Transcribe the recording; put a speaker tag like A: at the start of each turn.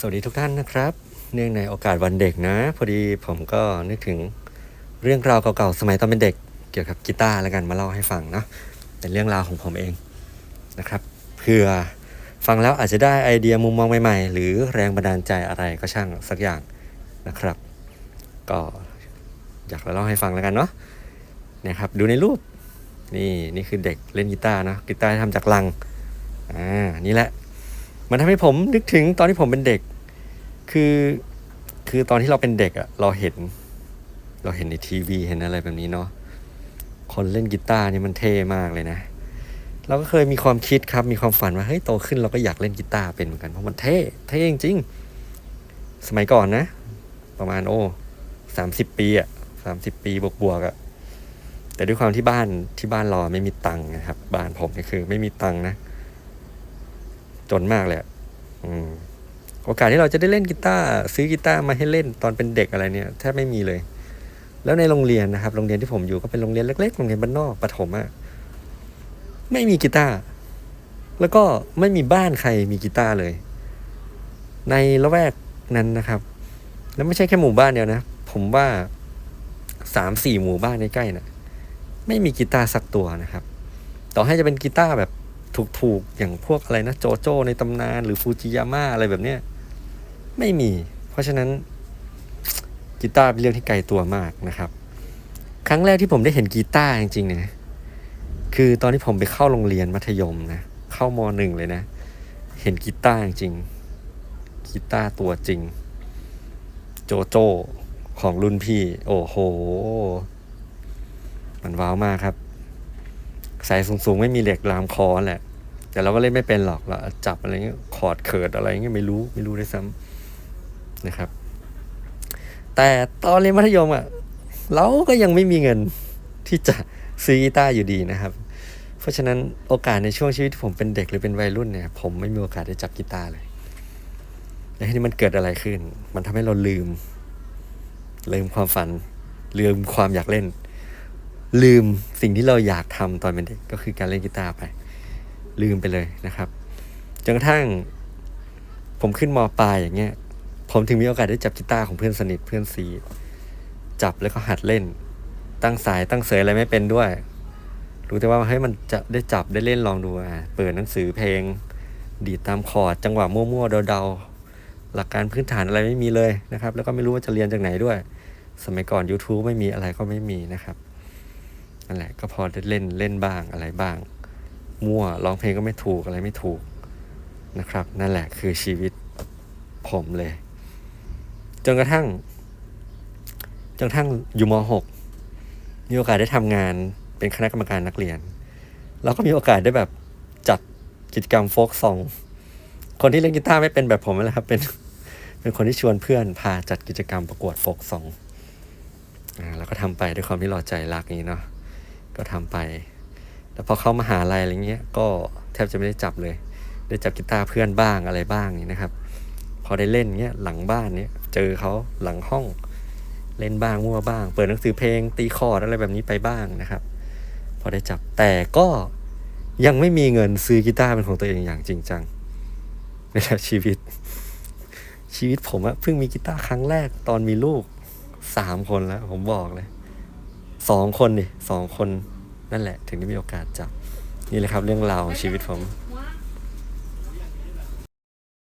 A: สวัสดีทุกท่านนะครับ เนื่องในโอกาสวันเด็กนะ พอดีผมก็นึกถึงเรื่องราวเก่าๆสมัยตอนเป็นเด็ก เกี่ยวกับกีตาร์แล้วกันมาเล่าให้ฟังเนาะเป็นเรื่องราวของผมเองนะครับเพื่อฟังแล้วอาจจะได้ไอเดียมุมมองใหม่ๆ หรือแรงบันดาลใจอะไรก็ช่างสักอย่างนะครับ ก็อยากเล่าให้ฟังแล้วกันเนาะเนี่ยครับดูในรูปนี่นี่คือเด็กเล่นกีตาร์นะกีตาร์ทำจากลังอ่านี่แหละ มันทำให้ผมนึกถึงตอนที่ผมเป็นเด็ก คือคือตอนที่เราเป็นเด็กอะเราเห็น เราเห็นในทีวีเห็นอะไรแบบนี้เนาะคนเล่นกีตาร์นี่มันเท่มากเลยนะ เราก็เคยมีความคิดครับ มีความฝันว่าเฮ้ยโตขึ้นเราก็อยากเล่นกีตาร์เป็นเหมือนกันเพราะมันเท่เท่จริงๆสมัยก่อนนะ ประมาณโอ้สามสิบปีอะสามสิบปีบวกๆอะแต่ด้วยความที่บ้านที่บ้านเราไม่มีตังค์นะครับ บ้านผมนี่คือ ไม่มีตังค์นะ จนมากเลยอืมโอกาสที่เราจะได้เล่นกีตาร์ซื้อกีตาร์มาให้เล่นตอนเป็นเด็กอะไรเนี่ยแทบไม่มีเลย แล้วในโรงเรียนนะครับ โรงเรียนที่ผมอยู่ก็เป็นโรงเรียนเล็กๆโรงเรียนบ้านนอกประถมอะไม่มีกีตาร์แล้วก็ไม่มีบ้านใครมีกีตาร์เลย ในละแวกนั้นนะครับ แล้วไม่ใช่แค่หมู่บ้านเดียวนะ ผมว่าสามสี่หมู่บ้านใใกล้ๆนะไม่มีกีตาร์สักตัวนะครับ ต่อให้จะเป็นกีตาร์แบบ ถูกๆ อย่างพวกอะไรนะโจโจ้ในตำนานหรือฟูจิยาม่าอะไรแบบเนี้ยไม่มี เพราะฉะนั้นกีตาร์เป็นเรื่องที่ไกลตัวมากนะครับ ครั้งแรกที่ผมได้เห็นกีตาร์จริงๆเนี่ยคือตอนที่ผมไปเข้าโรงเรียนมัธยมนะเข้ามหนึ่งเลยนะ เห็นกีตาร์จริงกีตาร์ตัวจริง โจโจ้ของรุ่นพี่ โอ้โห มันว้าวมากครับ สายสูงๆ ไม่มีเหล็กลามคอแหละ แต่เราก็เล่นไม่เป็นหรอกเราจับอะไรเงี้ยขอดเขิดอะไรเงี้ยไม่รู้ไม่รู้ด้วยซ้ำนะครับ แต่ตอนเรียนมัธยมอะเราก็ยังไม่มีเงินที่จะซื้อกีตาร์อยู่ดีนะครับ เพราะฉะนั้นโอกาสในช่วงชีวิตที่ผมเป็นเด็กหรือเป็นวัยรุ่นเนี่ย ผมไม่มีโอกาสได้จับกีตาร์เลยแล้วทีนี้มันเกิดอะไรขึ้น มันทำให้เราลืม ลืมความฝัน ลืมความอยากเล่น ลืมสิ่งที่เราอยากทำตอนเป็นเด็กก็คือการเล่นกีตาร์ไป ลืมไปเลยนะครับจนกระทั่งผมขึ้นมปลายอย่างเงี้ย ผมถึงมีโอกาสได้จับกีตาร์ของเพื่อนสนิทเพื่อนซีจับแล้วก็หัดเล่น ตั้งสายตั้งเสยอะไรไม่เป็นด้วย รู้แต่ว่าเฮ้ยมันจะได้จับได้เล่นลองดูอะเปิดหนังสือเพลง ดีดตามคอร์ดจังหวะมั่วๆเดาๆหลักการพื้นฐานอะไรไม่มีเลยนะครับ แล้วก็ไม่รู้ว่าจะเรียนจากไหนด้วย สมัยก่อน YouTube ไม่มีอะไรก็ไม่มีนะครับนั่นแหละก็พอได้เล่นเล่นบ้างอะไรบ้าง มั่วร้องเพลงก็ไม่ถูกอะไรไม่ถูกนะครับ นั่นแหละคือชีวิตผมเลย จนกระทั่ง จนกระทั่งอยู่ม .6 มีโอกาสได้ทำงานเป็นคณะกรรมการนักเรียน เราก็มีโอกาสได้แบบจัดกิจกรรมโฟกซอง คนที่เล่นกีตาร์ไม่เป็นแบบผมนั่แหละครับ เป็นเป็นคนที่ชวนเพื่อนพาจัดกิจกรรมประกวดโฟกซองอ่าแล้วก็ทำไปด้วยความที่เราใจรักนี้เนาะก็ทำไป แล้วพอเข้ามาหาลัยอะไรเงี้ยก็แทบจะไม่ได้จับเลย ได้จับกีตาร์เพื่อนบ้างอะไรบ้างนี่นะครับ พอได้เล่นเงี้ยหลังบ้านเนี้ยเจอเขาหลังห้องเล่นบ้างมั่วบ้าง เปิดหนังสือเพลงตีคอร์ดอะไรแบบนี้ไปบ้างนะครับ พอได้จับแต่ก็ยังไม่มีเงินซื้อกีตาร์เป็นของตัวเองอย่างจริงจังในชีวิต ชีวิตผมอะเพิ่งมีกีตาร์ครั้งแรกตอนมีลูกสามคนแล้ว ผมบอกเลยสองคนดิสองคน นั่นแหละถึงได้มีโอกาสจับนี่แหละครับเรื่องราวของชีวิตผม